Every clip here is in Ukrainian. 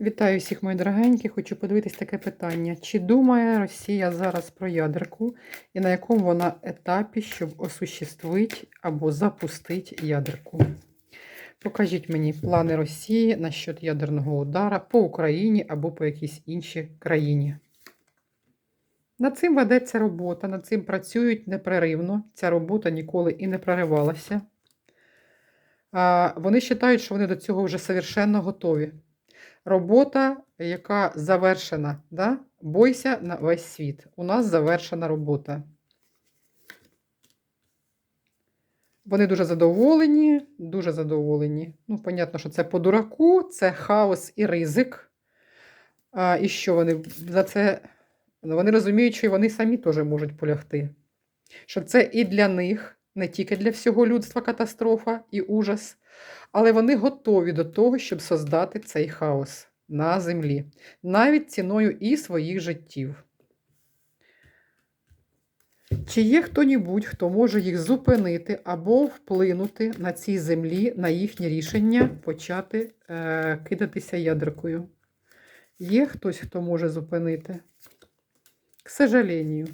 Вітаю всіх, мої дорогенькі. Хочу подивитись таке питання. Чи думає Росія зараз про ядерку і на якому вона етапі, щоб осуществити або запустити ядерку? Покажіть мені плани Росії насчет ядерного удара по Україні або по якійсь іншій країні. Над цим ведеться робота, над цим працюють непреривно. Ця робота ніколи і не проривалася. Вони вважають, що вони до цього вже совершенно готові. Робота, яка завершена, да? бойся на весь світ. У нас завершена робота. Вони дуже задоволені, дуже задоволені. Ну, понятно, що це по дураку, це хаос і ризик. А, І що вони за це? Ну, Вони розуміють, що і вони самі теж можуть полягти. Що це і для них, не тільки для всього людства катастрофа і ужас, але вони готові до того, щоб создати цей хаос на землі, навіть ціною і своїх життів. Чи є хто-небудь, хто може їх зупинити або вплинути на цій землі, на їхнє рішення почати е, кидатися ядеркою? Є хтось, хто може зупинити? К сожалению.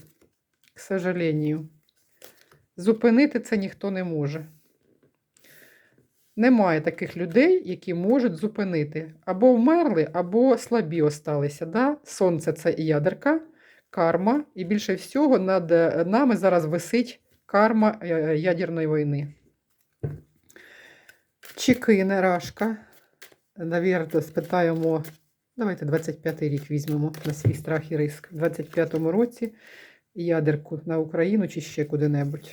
К сожалению. Зупинити це ніхто не може. Немає таких людей, які можуть зупинити. Або вмерли, або слабі осталися. Да? Сонце це і ядерка, карма, і більше всього над нами зараз висить карма е, ядерної війни. Чи кине Рашка? Навірно, спитаємо. Давайте 25-й рік візьмемо на свій страх і риск. У 25-му році ядерку на Україну чи ще куди-небудь.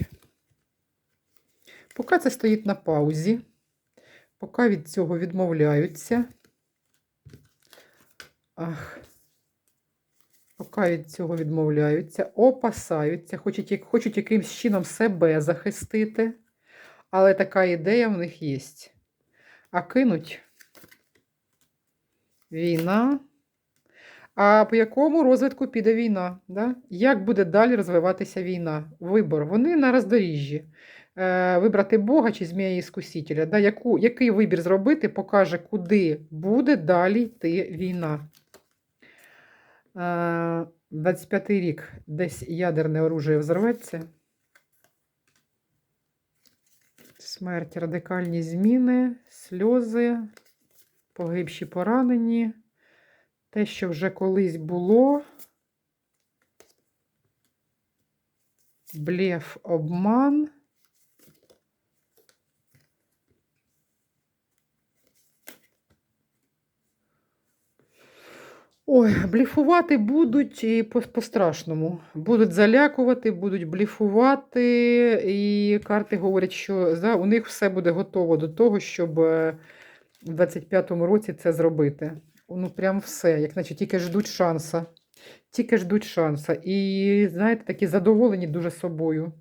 Поки це стоїть на паузі, поки від цього відмовляються. Ах, поки від цього відмовляються, опасаються, хочуть, хочуть якимсь чином себе захистити, але така ідея в них є. А кинуть війна. А по якому розвитку піде війна? Да? Як буде далі розвиватися війна? Вибор. Вони на роздоріжжі. Е, вибрати Бога чи змія іскусителя. Да? Яку, який вибір зробити, покаже, куди буде далі йти війна. Е, 25-й рік десь ядерне оружие взорветься. Смерть, радикальні зміни, сльози, погибші поранені. Те, що вже колись було. Блеф, обман. Ой, бліфувати будуть і по- по-страшному. Будуть залякувати, будуть бліфувати, і карти говорять, що за, у них все буде готово до того, щоб е, в 25-му році це зробити. Ну, прям все, як наче тільки ждуть шанса. Тільки ждуть шанса. І, знаєте, такі задоволені дуже собою.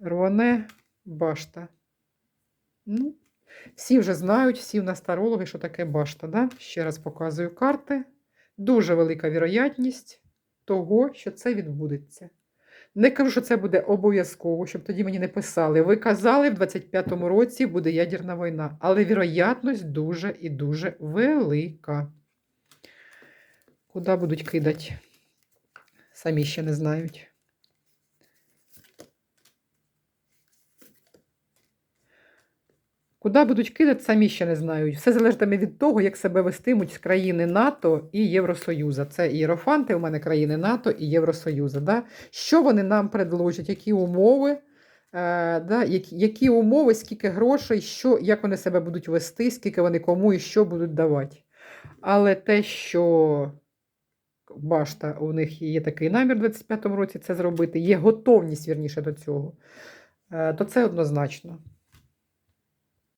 Рване башта. Ну, всі вже знають, всі в нас тарологи, що таке башта. Да? Ще раз показую карти. Дуже велика вірогятність того, що це відбудеться. Не кажу, що це буде обов'язково, щоб тоді мені не писали. Ви казали, в 25-му році буде ядерна війна, але вірогятність дуже і дуже велика. Куди будуть кидати? Самі ще не знають. Куди будуть кидати, самі ще не знають. Все залежатиме від того, як себе вестимуть з країни НАТО і Євросоюзу. Це ієрофанти у мене країни НАТО і Євросоюзу. Да? Що вони нам предложать, які умови, е, да? які, які умови, скільки грошей, що, як вони себе будуть вести, скільки вони кому і що будуть давати. Але те, що башта, у них є такий намір у 25-му році це зробити, є готовність вірніше до цього, е, то це однозначно.